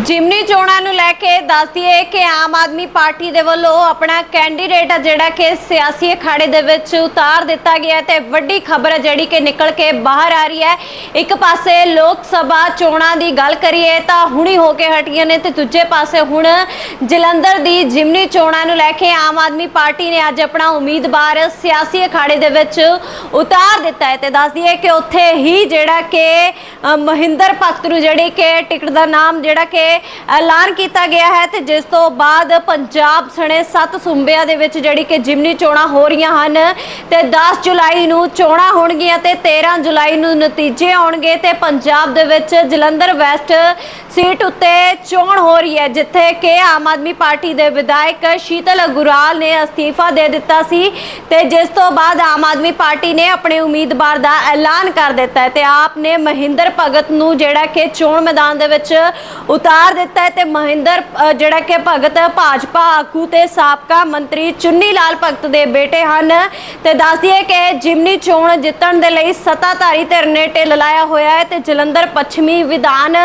ਜਿਮਨੀ ਚੋਣਾਂ ਨੂੰ ਲੈ ਕੇ ਦੱਸ ਦਈਏ ਕਿ ਆਮ ਆਦਮੀ ਪਾਰਟੀ ਦੇ ਵੱਲੋਂ ਆਪਣਾ ਕੈਂਡੀਡੇਟ ਆ ਜਿਹੜਾ ਕਿ ਸਿਆਸੀ ਅਖਾੜੇ ਦੇ ਵਿੱਚ ਉਤਾਰ ਦਿੱਤਾ ਗਿਆ ਹੈ ਤੇ ਵੱਡੀ ਖਬਰ ਜਿਹੜੀ ਕਿ ਨਿਕਲ ਕੇ ਬਾਹਰ ਆ ਰਹੀ ਹੈ। ਇੱਕ ਪਾਸੇ ਲੋਕ ਸਭਾ ਚੋਣਾਂ ਦੀ ਗੱਲ ਕਰੀਏ ਤਾਂ ਹੁਣੀ ਹੋ ਕੇ ਹਟੀਆਂ ਨੇ ਤੇ ਦੂਜੇ ਪਾਸੇ ਹੁਣ ਜਲੰਧਰ ਦੀ ਜਿਮਨੀ ਚੋਣਾਂ ਨੂੰ ਲੈ ਕੇ ਆਮ ਆਦਮੀ ਪਾਰਟੀ ਨੇ ਅੱਜ ਆਪਣਾ ਉਮੀਦਵਾਰ ਸਿਆਸੀ ਅਖਾੜੇ ਦੇ ਵਿੱਚ ਉਤਾਰ ਦਿੱਤਾ ਹੈ ਤੇ ਦੱਸ ਦਈਏ ਕਿ ਉੱਥੇ ਹੀ ਜਿਹੜਾ ਕਿ ਮਹਿੰਦਰ ਭਗਤ ਨੂੰ ਜਿਹੜੀ ਕਿ ਟਿਕਟ ਦਾ ਨਾਮ ਜਿਹੜਾ ਕਿ ਐਲਾਨ ਕੀਤਾ ਗਿਆ ਹੈ ਤੇ ਜਿਸ ਤੋਂ ਬਾਅਦ ਪੰਜਾਬ ਸਣੇ 7 ਸੂਬਿਆਂ ਦੇ ਵਿੱਚ ਜਿਹੜੀ ਕਿ ਜਿਮਨੀ ਚੋਣਾਂ ਹੋ ਰਹੀਆਂ ਹਨ ਤੇ 10 ਜੁਲਾਈ ਨੂੰ ਚੋਣਾਂ ਹੋਣਗੀਆਂ ਤੇ 13 ਜੁਲਾਈ ਨੂੰ ਨਤੀਜੇ ਆਉਣਗੇ ਤੇ ਪੰਜਾਬ ਦੇ ਵਿੱਚ ਜਲੰਧਰ ਵੈਸਟ ਸੀਟ ਉੱਤੇ ਚੋਣ ਹੋ ਰਹੀ ਹੈ, ਜਿੱਥੇ ਕਿ ਆਮ ਆਦਮੀ ਪਾਰਟੀ ਦੇ ਵਿਧਾਇਕ ਸ਼ੀਤਲ ਅਗੁਰਾਲ ਨੇ ਅਸਤੀਫਾ ਦੇ ਦਿੱਤਾ ਸੀ ਤੇ ਜਿਸ ਤੋਂ ਬਾਅਦ ਆਮ ਆਦਮੀ ਪਾਰਟੀ ਨੇ ਆਪਣੇ ਉਮੀਦਵਾਰ ਦਾ ਐਲਾਨ ਕਰ ਦਿੱਤਾ ਹੈ ਤੇ ਆਪ ਨੇ ਮਹਿੰਦਰ ਭਗਤ ਨੂੰ ਜਿਹੜਾ ਕਿ ਚੋਣ ਮੈਦਾਨ ਦੇ ਵਿੱਚ ਉਤਾਰ ਦਿੱਤਾ ਹੈ ਤੇ ਮਹਿੰਦਰ ਜਿਹੜਾ ਕਿ ਭਗਤ ਭਾਜਪਾ ਆਗੂ ਤੇ ਸਾਬਕਾ ਮੰਤਰੀ ਚੁੰਨੀ ਲਾਲ ਭਗਤ ਦੇ ਬੇਟੇ ਹਨ। ਤੇ ਦੱਸ ਦਈਏ ਕਿ ਜਿਮਨੀ ਚੋਣ ਜਿੱਤਣ ਦੇ ਲਈ ਸੱਤਾਧਾਰੀ ਧਿਰ ਨੇ ਢਿੱਲ ਲਾਇਆ ਹੋਇਆ ਹੈ ਤੇ ਜਲੰਧਰ ਪੱਛਮੀ ਵਿਧਾਨ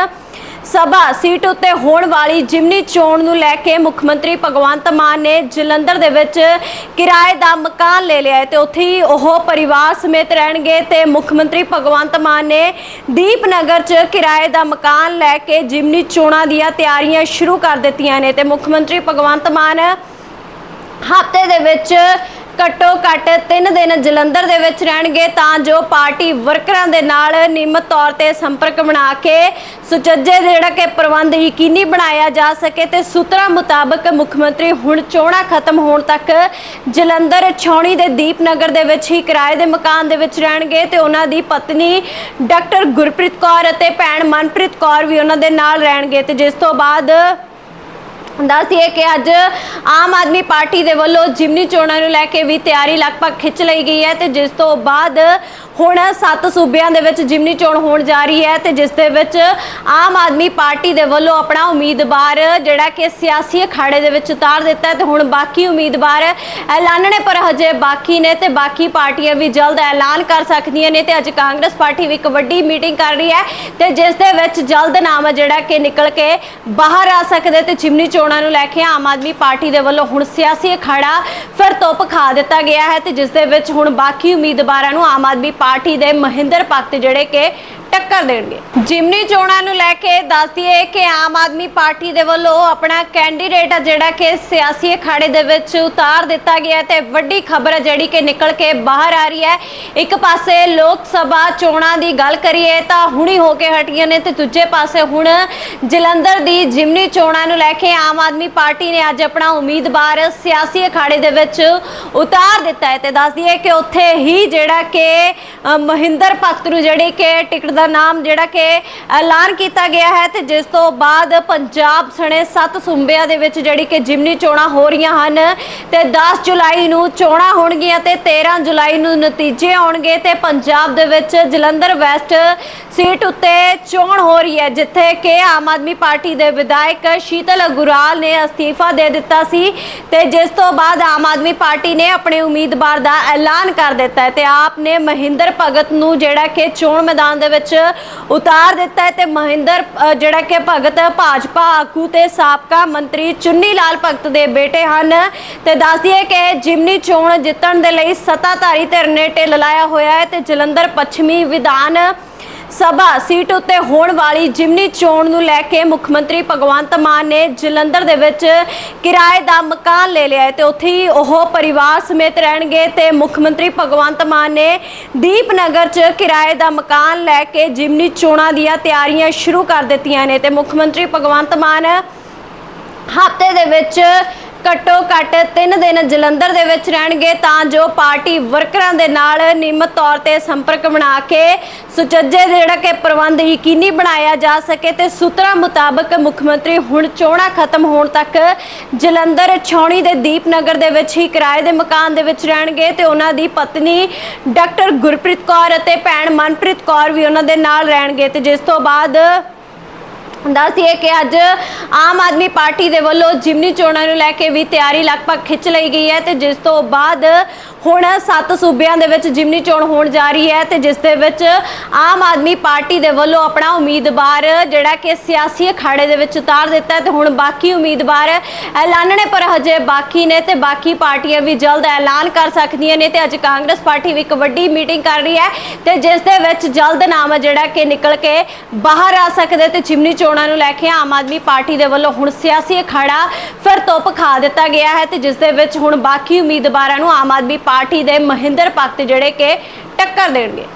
ਸਭਾ ਸੀਟ ਉੱਤੇ ਹੋਣ ਵਾਲੀ ਜਿਮਨੀ ਚੋਣ ਨੂੰ ਲੈ ਕੇ ਮੁੱਖ ਮੰਤਰੀ ਭਗਵੰਤ ਮਾਨ ਨੇ ਜਲੰਧਰ ਦੇ ਵਿੱਚ ਕਿਰਾਏ ਦਾ ਮਕਾਨ ਲੈ ਲਿਆ ਹੈ ਤੇ ਉੱਥੇ ਹੀ ਉਹ ਪਰਿਵਾਰ ਸਮੇਤ ਰਹਿਣਗੇ ਤੇ ਮੁੱਖ ਮੰਤਰੀ ਭਗਵੰਤ ਮਾਨ ਨੇ ਦੀਪਨਗਰ 'ਚ ਕਿਰਾਏ ਦਾ ਮਕਾਨ ਲੈ ਕੇ ਜਿਮਨੀ ਚੋਣਾਂ ਦੀਆਂ ਤਿਆਰੀਆਂ ਸ਼ੁਰੂ ਕਰ ਦਿੱਤੀਆਂ ਨੇ ਤੇ ਮੁੱਖ ਮੰਤਰੀ ਭਗਵੰਤ ਮਾਨ ਹਫ਼ਤੇ ਦੇ ਵਿੱਚ ਘੱਟੋ ਘੱਟ 3 ਦਿਨ ਜਲੰਧਰ ਦੇ ਵਿੱਚ ਰਹਿਣਗੇ ਤਾਂ ਜੋ ਪਾਰਟੀ ਵਰਕਰਾਂ ਦੇ ਨਾਲ ਨਿਯਮਤ ਤੌਰ ਤੇ ਸੰਪਰਕ ਬਣਾ ਕੇ ਸੁਚੱਜੇ ਜਿਹੜਾ ਕਿ ਪ੍ਰਬੰਧ ਯਕੀਨੀ ਬਣਾਇਆ ਜਾ ਸਕੇ ਤੇ ਸੂਤਰਾਂ ਮੁਤਾਬਕ ਮੁੱਖ ਮੰਤਰੀ ਹੁਣ ਚੋਣਾਂ ਖਤਮ ਹੋਣ ਤੱਕ ਜਲੰਧਰ ਛਾਉਣੀ ਦੇ ਦੀਪਨਗਰ ਦੇ ਵਿੱਚ ਹੀ ਕਿਰਾਏ ਦੇ ਮਕਾਨ ਦੇ ਵਿੱਚ ਰਹਿਣਗੇ ਤੇ ਉਹਨਾਂ ਦੀ ਪਤਨੀ ਡਾਕਟਰ ਗੁਰਪ੍ਰੀਤ ਕੌਰ ਅਤੇ ਭੈਣ ਮਨਪ੍ਰੀਤ ਕੌਰ ਵੀ ਉਹਨਾਂ ਦੇ ਨਾਲ ਰਹਿਣਗੇ ਤੇ ਜਿਸ ਤੋਂ ਬਾਅਦ ਦੱਸ ਦਈਏ ਕਿ ਅੱਜ ਆਮ ਆਦਮੀ ਪਾਰਟੀ ਦੇ ਵੱਲੋਂ ਜਿਮਨੀ ਚੋਣਾਂ ਨੂੰ ਲੈ ਕੇ ਵੀ ਤਿਆਰੀ ਲਗਭਗ ਖਿੱਚ ਲਈ ਗਈ ਹੈ ਤੇ ਜਿਸ ਤੋਂ ਬਾਅਦ ਹੁਣ ਸੱਤ ਸੂਬਿਆਂ ਦੇ ਵਿੱਚ ਜਿਮਨੀ ਚੋਣ ਹੋਣ ਜਾ ਰਹੀ ਹੈ ਤੇ ਜਿਸ ਦੇ ਵਿੱਚ ਆਮ ਆਦਮੀ ਪਾਰਟੀ ਦੇ ਵੱਲੋਂ ਆਪਣਾ ਉਮੀਦਵਾਰ ਜਿਹੜਾ ਕਿ ਸਿਆਸੀ ਅਖਾੜੇ ਦੇ ਵਿੱਚ ਉਤਾਰ ਦਿੱਤਾ ਹੈ ਤੇ ਹੁਣ ਬਾਕੀ ਉਮੀਦਵਾਰ ਐਲਾਨਣੇ ਪਰ ਹਜੇ ਬਾਕੀ ਨੇ ਤੇ ਬਾਕੀ ਪਾਰਟੀਆਂ ਵੀ ਜਲਦ ਐਲਾਨ ਕਰ ਸਕਦੀਆਂ ਨੇ ਤੇ ਅੱਜ ਕਾਂਗਰਸ ਪਾਰਟੀ ਵੀ ਇੱਕ ਵੱਡੀ ਮੀਟਿੰਗ ਕਰ ਰਹੀ ਹੈ ਤੇ ਜਿਸ ਦੇ ਵਿੱਚ ਜਲਦ ਨਾਮ ਜਿਹੜਾ ਕਿ ਨਿਕਲ ਕੇ ਬਾਹਰ ਆ ਸਕਦੇ ਤੇ ਜਿਮਨੀ ਚੋਣਾਂ ਨੂੰ ਲੈ ਕੇ ਆਮ ਆਦਮੀ ਪਾਰਟੀ ਦੇ ਵੱਲੋਂ ਹੁਣ ਸਿਆਸੀ ਅਖਾੜਾ ਫਿਰ ਤੋਪ ਖਾ ਦਿੱਤਾ ਗਿਆ ਹੈ ਤੇ ਜਿਸ ਦੇ ਵਿੱਚ ਹੁਣ ਬਾਕੀ ਉਮੀਦਵਾਰਾਂ ਨੂੰ ਆਮ ਆਦਮੀ ਪਾਰਟੀ ਦੇ ਮਹਿੰਦਰ ਭਗਤ ਜਿਹੜੇ ਕਿ ਟੱਕਰ ਦੇਣਗੇ। ਜਿਮਨੀ ਚੋਣਾਂ ਨੂੰ ਲੈ ਕੇ ਦੱਸ ਦਈਏ ਕਿ ਆਮ ਆਦਮੀ ਪਾਰਟੀ ਦੇ ਵੱਲੋਂ ਆਪਣਾ ਕੈਂਡੀਡੇਟ ਆ ਜਿਹੜਾ ਕਿ ਸਿਆਸੀ ਅਖਾੜੇ ਦੇ ਵਿੱਚ ਉਤਾਰ ਦਿੱਤਾ ਗਿਆ ਹੈ ਤੇ ਵੱਡੀ ਖਬਰ ਹੈ ਜਿਹੜੀ ਕਿ ਨਿਕਲ ਕੇ ਬਾਹਰ ਆ ਰਹੀ ਹੈ। ਇੱਕ ਪਾਸੇ ਲੋਕ ਸਭਾ ਚੋਣਾਂ ਦੀ ਗੱਲ ਕਰੀਏ ਤਾਂ ਹੁਣੀ ਹੋ ਕੇ ਹਟੀਆਂ ਨੇ ਤੇ ਦੂਜੇ ਪਾਸੇ ਹੁਣ ਜਲੰਧਰ ਦੀ ਜਿਮਨੀ ਚੋਣਾਂ ਨੂੰ ਲੈ ਕੇ ਆਮ ਆਦਮੀ ਪਾਰਟੀ ਨੇ ਅੱਜ ਆਪਣਾ ਉਮੀਦਵਾਰ ਸਿਆਸੀ ਅਖਾੜੇ ਦੇ ਵਿੱਚ ਉਤਾਰ ਦਿੱਤਾ ਹੈ ਤੇ ਦੱਸ ਦਈਏ ਕਿ ਉੱਥੇ ਹੀ ਜਿਹੜਾ ਕਿ ਮਹਿੰਦਰ ਭਗਤ ਨੂੰ ਜਿਹੜੀ ਕਿ ਟਿਕਟ ਦਾ ਨਾਮ ਜਿਹੜਾ ਕਿ ਐਲਾਨ ਕੀਤਾ ਗਿਆ ਹੈ ਤੇ ਜਿਸ ਤੋਂ ਬਾਅਦ ਪੰਜਾਬ ਸਣੇ ਸੱਤ ਸੂਬਿਆਂ ਦੇ ਵਿੱਚ ਜਿਹੜੀ ਕਿ ਜਿਮਨੀ ਚੋਣਾਂ ਹੋ ਰਹੀਆਂ ਹਨ ਤੇ 10 ਜੁਲਾਈ ਨੂੰ ਚੋਣਾਂ ਹੋਣਗੀਆਂ ਤੇ 13 ਜੁਲਾਈ ਨੂੰ ਨਤੀਜੇ ਆਉਣਗੇ ਤੇ ਪੰਜਾਬ ਦੇ ਵਿੱਚ ਜਲੰਧਰ ਵੈਸਟ ਸੀਟ ਉੱਤੇ ਚੋਣ ਹੋ ਰਹੀ ਹੈ, ਜਿੱਥੇ ਕਿ ਆਮ ਆਦਮੀ ਪਾਰਟੀ ਦੇ ਵਿਧਾਇਕ ਸ਼ੀਤਲ ਅਗੁਰਾਲ ਨੇ ਅਸਤੀਫਾ ਦੇ ਦਿੱਤਾ ਸੀ ਤੇ ਜਿਸ ਤੋਂ ਬਾਅਦ ਆਮ ਆਦਮੀ ਪਾਰਟੀ ਨੇ ਆਪਣੇ ਉਮੀਦਵਾਰ ਦਾ ਐਲਾਨ ਕਰ ਦਿੱਤਾ ਹੈ ਤੇ ਆਪ ਨੇ ਮਹਿੰਦਰ ਭਗਤ ਨੂੰ ਜਿਹੜਾ ਕਿ ਚੋਣ ਮੈਦਾਨ ਦੇ ਵਿੱਚ ਉਤਾਰ ਦਿੱਤਾ ਹੈ ਤੇ ਮਹਿੰਦਰ ਜਿਹੜਾ ਕਿ ਭਗਤ ਭਾਜਪਾ ਆਗੂ ਤੇ ਸਾਬਕਾ ਮੰਤਰੀ ਚੁੰਨੀ ਲਾਲ ਭਗਤ ਦੇ ਬੇਟੇ ਹਨ ਤੇ ਦੱਸ ਦਈਏ ਕਿ ਜਿਮਨੀ ਚੋਣ ਜਿੱਤਣ ਦੇ ਲਈ ਸੱਤਾਧਾਰੀ ਧਿਰ ਨੇ ਢਿੱਲ ਲਾਇਆ ਹੋਇਆ ਹੈ ਤੇ ਜਲੰਧਰ ਪੱਛਮੀ ਵਿਧਾਨ ਸਭਾ ਸੀਟ ਉੱਤੇ ਹੋਣ ਵਾਲੀ ਜਿਮਨੀ ਚੋਣ ਨੂੰ ਲੈ ਕੇ ਮੁੱਖ ਮੰਤਰੀ ਭਗਵੰਤ ਮਾਨ ਨੇ ਜਲੰਧਰ ਦੇ ਵਿੱਚ ਕਿਰਾਏ ਦਾ ਮਕਾਨ ਲੈ ਲਿਆ ਤੇ ਉੱਥੇ ਹੀ ਉਹ ਪਰਿਵਾਰ ਸਮੇਤ ਰਹਿਣਗੇ ਤੇ ਮੁੱਖ ਮੰਤਰੀ ਭਗਵੰਤ ਮਾਨ ਨੇ ਦੀਪਨਗਰ 'ਚ ਕਿਰਾਏ ਦਾ ਮਕਾਨ ਲੈ ਕੇ ਜਿਮਨੀ ਚੋਣਾਂ ਦੀਆਂ ਤਿਆਰੀਆਂ ਸ਼ੁਰੂ ਕਰ ਦਿੱਤੀਆਂ ਨੇ ਤੇ ਮੁੱਖ ਮੰਤਰੀ ਭਗਵੰਤ ਮਾਨ ਹਫ਼ਤੇ ਦੇ ਵਿੱਚ ਘੱਟੋ ਘੱਟ 3 ਦਿਨ ਜਲੰਧਰ ਦੇ ਵਿੱਚ ਰਹਿਣਗੇ ਤਾਂ ਜੋ ਪਾਰਟੀ ਵਰਕਰਾਂ ਦੇ ਨਾਲ ਨਿਯਮਤ ਤੌਰ ਤੇ ਸੰਪਰਕ ਬਣਾ ਕੇ ਸੁਚੱਜੇ ਜਿਹੜਾ ਕਿ ਪ੍ਰਬੰਧ ਯਕੀਨੀ ਬਣਾਇਆ ਜਾ ਸਕੇ ਤੇ ਸੂਤਰਾਂ ਮੁਤਾਬਕ ਮੁੱਖ ਮੰਤਰੀ ਹੁਣ ਚੋਣਾਂ ਖਤਮ ਹੋਣ ਤੱਕ ਜਲੰਧਰ ਛਾਉਣੀ ਦੇ ਦੀਪਨਗਰ ਦੇ ਵਿੱਚ ਹੀ ਕਿਰਾਏ ਦੇ ਮਕਾਨ ਦੇ ਵਿੱਚ ਰਹਿਣਗੇ ਤੇ ਉਹਨਾਂ ਦੀ ਪਤਨੀ ਡਾਕਟਰ ਗੁਰਪ੍ਰੀਤ ਕੌਰ ਅਤੇ ਭੈਣ ਮਨਪ੍ਰੀਤ ਕੌਰ ਵੀ ਉਹਨਾਂ ਦੇ ਨਾਲ ਰਹਿਣਗੇ ਤੇ ਜਿਸ ਤੋਂ ਬਾਅਦ ਦੱਸ ਦਈਏ ਕਿ ਅੱਜ ਆਮ ਆਦਮੀ ਪਾਰਟੀ ਦੇ ਵੱਲੋਂ ਜਿਮਨੀ ਚੋਣਾਂ ਨੂੰ ਲੈ ਕੇ ਵੀ ਤਿਆਰੀ ਲਗਭਗ ਖਿੱਚ ਲਈ ਗਈ ਹੈ ਤੇ ਜਿਸ ਤੋਂ ਬਾਅਦ ਹੁਣ ਸੱਤ ਸੂਬਿਆਂ ਦੇ ਵਿੱਚ ਜਿਮਨੀ ਚੋਣ ਹੋਣ ਜਾ ਰਹੀ ਹੈ ਤੇ ਜਿਸ ਦੇ ਵਿੱਚ ਆਮ ਆਦਮੀ ਪਾਰਟੀ ਦੇ ਵੱਲੋਂ ਆਪਣਾ ਉਮੀਦਵਾਰ ਜਿਹੜਾ ਕਿ ਸਿਆਸੀ ਅਖਾੜੇ ਦੇ ਵਿੱਚ ਉਤਾਰ ਦਿੱਤਾ ਹੈ ਤੇ ਹੁਣ ਬਾਕੀ ਉਮੀਦਵਾਰ ਐਲਾਨਣੇ ਪਰ ਹਜੇ ਬਾਕੀ ਨੇ ਤੇ ਬਾਕੀ ਪਾਰਟੀਆਂ ਵੀ ਜਲਦ ਐਲਾਨ ਕਰ ਸਕਦੀਆਂ ਨੇ ਤੇ ਅੱਜ ਕਾਂਗਰਸ ਪਾਰਟੀ ਵੀ ਇੱਕ ਵੱਡੀ ਮੀਟਿੰਗ ਕਰ ਰਹੀ ਹੈ ਤੇ ਜਿਸ ਦੇ ਵਿੱਚ ਜਲਦ ਨਾਮ ਜਿਹੜਾ ਕਿ ਨਿਕਲ ਕੇ ਬਾਹਰ ਆ ਸਕਦੇ ਤੇ ਜਿਮਨੀ ਚੋਣ ਚੋਣਾਂ ਨੂੰ ਲੈ ਕੇ ਆਮ ਆਦਮੀ ਪਾਰਟੀ ਦੇ ਵੱਲੋਂ ਹੁਣ ਸਿਆਸੀ ਅਖਾੜਾ ਫਿਰ ਤੋਂ ਪਖਾ ਦਿੱਤਾ ਗਿਆ ਹੈ ਤੇ ਜਿਸ ਦੇ ਵਿੱਚ ਹੁਣ ਬਾਕੀ ਉਮੀਦਵਾਰਾਂ ਨੂੰ ਆਮ ਆਦਮੀ ਪਾਰਟੀ ਦੇ ਮਹਿੰਦਰ ਭਗਤ ਜਿਹੜੇ ਕਿ ਟੱਕਰ ਦੇਣਗੇ।